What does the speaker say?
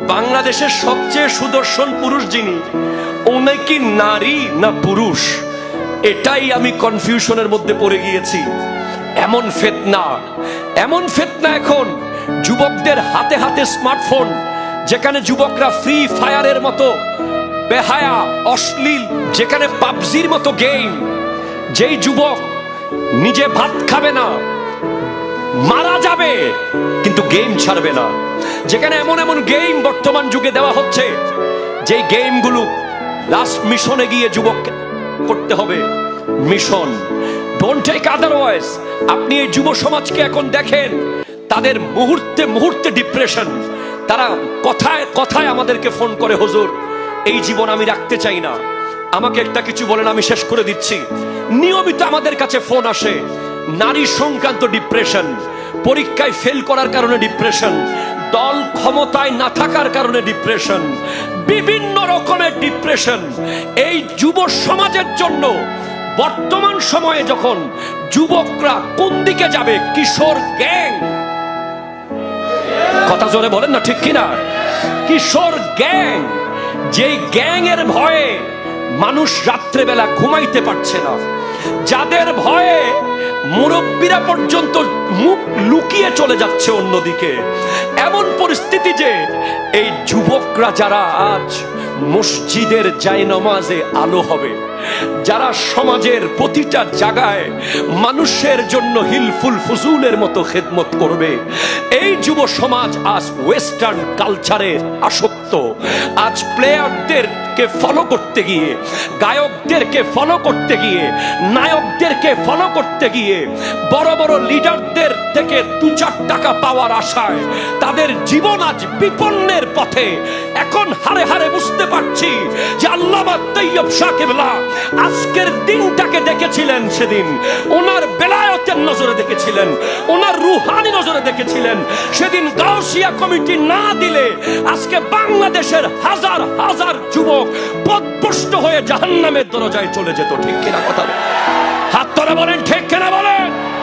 বাংলাদেশের সবচেয়ে সুদর্শন পুরুষ যিনি, উনি কি নারী না পুরুষ? এটাই আমি কনফিউশনের মধ্যে পড়ে গিয়েছি। এমন ফেতনা এমন ফেতনা এখন যুবকদের হাতে হাতে স্মার্টফোন যেখানে যুবকরা ফ্রি ফায়ারের মতো, বেহায়া, অশ্লীল, যেখানে পাবজির মতো গেম যেই যুবক নিজে ভাত খাবে না মারা যাবে, কিন্তু গেম ছাড়বে না। যেখানে এমন এমন গেম বর্তমান যুগে দেওয়া হচ্ছে, যেই গেমগুলো লাস্ট মিশনে গিয়ে যুবক করতে হবে। মিশন ডোন্ট টেক আদারওয়াইজ আপনি এই যুব সমাজকে এখন দেখেন, তাদের মুহূর্তে মুহূর্তে ডিপ্রেশন তারা কথায় কথায় আমাদেরকে ফোন করে, হুজুর, এই জীবন আমি রাখতে চাই না। আমাকে একটা কিছু বলেন, আমি শেষ করে দিচ্ছি। নিয়মিত আমাদের কাছে ফোন আসে। নারী সংক্রান্ত ডিপ্রেশন পরীক্ষায় ফেল করার কারণে ডিপ্রেশন দল ক্ষমতায় না থাকার কারণে ডিপ্রেশন বিভিন্ন রকমের ডিপ্রেশন এই যুব সমাজের জন্য বর্তমান সময়ে যখন যুবকরা কোন দিকে যাবে? কিশোর গ্যাং। কথা জোরে বলেন না, ঠিক কিনা? কিশোর গ্যাং। যেই গ্যাং এর ভয়ে মানুষ রাত্রেবেলা ঘুমাইতে পারছে না। যাদের ভয়ে মুরব্বীরা পর্যন্ত মুখ লুকিয়ে চলে যাচ্ছে অন্যদিকে। এমন পরিস্থিতি যে এই যুবকরা যারা আজ মসজিদের জায়নমাজে আলো হবে, যারা সমাজের প্রতিটা জায়গায় মানুষের জন্য হিলফুল ফুজুলের মতো খেদমত করবে, এই যুব সমাজ আজ ওয়েস্টার্ন কালচারে আসক্ত। আজ প্লেয়ারদেরকে ফলো করতে গিয়ে, গায়কদেরকে ফলো করতে গিয়ে, নায়কদেরকে ফলো করতে গিয়ে, বড় বড় লিডারদের থেকে দু চার টাকা পাওয়ার আশায় তাদের জীবন আজ বিপন্নের পথে। এখন হারে হারে বুঝতে পারছি যে আল্লামা তৈয়ব সাকেবলা আজকের দিনটাকে দেখেছিলেন সেদিন। ওনার বেলায়তের নজরে দেখেছিলেন, ওনার রুহানি নজরে দেখেছিলেন। সেদিন গাউসিয়া কমিটি না দিলে আজকে বাংলাদেশের হাজার হাজার যুবক পদপুষ্ট হয়ে জাহান্নামের দরজায় চলে যেত, ঠিক কিনা কথা? হাত তোরা বলেন, ঠিক কিনা বলেন?